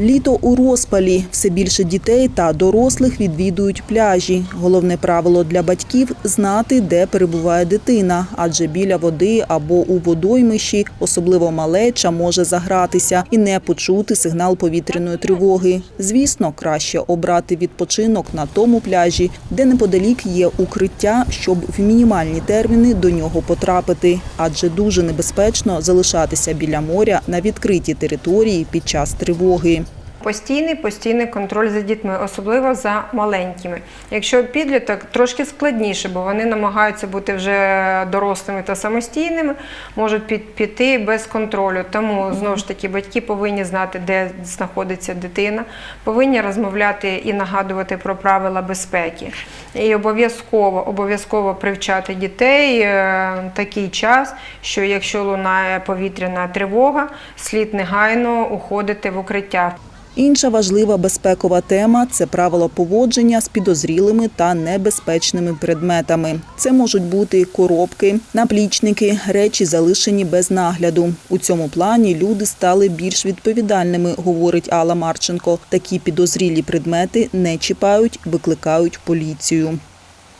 Літо у розпалі. Все більше дітей та дорослих відвідують пляжі. Головне правило для батьків знати, де перебуває дитина, адже біля води або у водоймищі особливо малеча може загратися і не почути сигнал повітряної тривоги. Звісно, краще обрати відпочинок на тому пляжі, де неподалік є укриття, щоб в мінімальні терміни до нього потрапити, адже дуже небезпечно залишатися біля моря на відкритій території під час тривоги. Постійний постійний контроль за дітьми, особливо за маленькими. Якщо підліток трошки складніше, бо вони намагаються бути вже дорослими та самостійними, можуть під- піти без контролю. Тому знову ж таки батьки повинні знати, де знаходиться дитина, повинні розмовляти і нагадувати про правила безпеки. І обов'язково обов'язково привчати дітей е, такий час, що якщо лунає повітряна тривога, слід негайно уходити в укриття. Інша важлива безпекова тема це правила поводження з підозрілими та небезпечними предметами. Це можуть бути коробки, наплічники, речі, залишені без нагляду. У цьому плані люди стали більш відповідальними, говорить Алла Марченко. Такі підозрілі предмети не чіпають, викликають поліцію.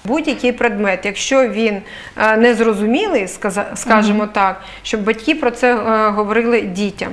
Будь-який предмет, якщо він е, незрозумілий, скажімо так, щоб батьки про це е, говорили дітям.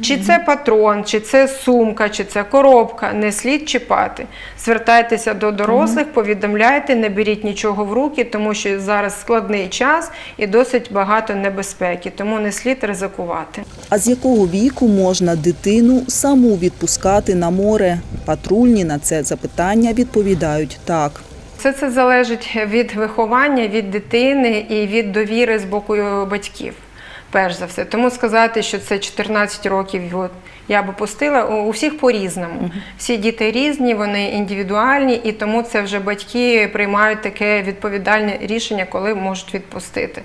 Чи це патрон, чи це сумка, чи це коробка, не слід чіпати. Звертайтеся до дорослих, повідомляйте, не беріть нічого в руки, тому що зараз складний час і досить багато небезпеки, тому не слід ризикувати. А з якого віку можна дитину саму відпускати на море? Патрульні на це запитання відповідають так. Все це залежить від виховання, від дитини і від довіри з боку батьків. Перш за все, тому сказати, що це 14 років, от, я би пустила у у всіх по-різному. Всі діти різні, вони індивідуальні, і тому це вже батьки приймають таке відповідальне рішення, коли можуть відпустити.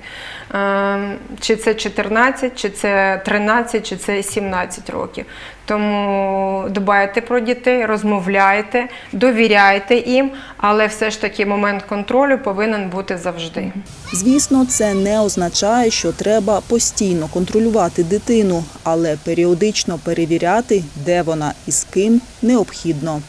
Ем, Чи це 14, чи це 13, чи це 17 років. Тому дбайте про дітей, розмовляйте, довіряйте їм, але все ж таки момент контролю повинен бути завжди. Звісно, це не означає, що треба постійно контролювати дитину, але періодично перевіряти, де вона і з ким, необхідно.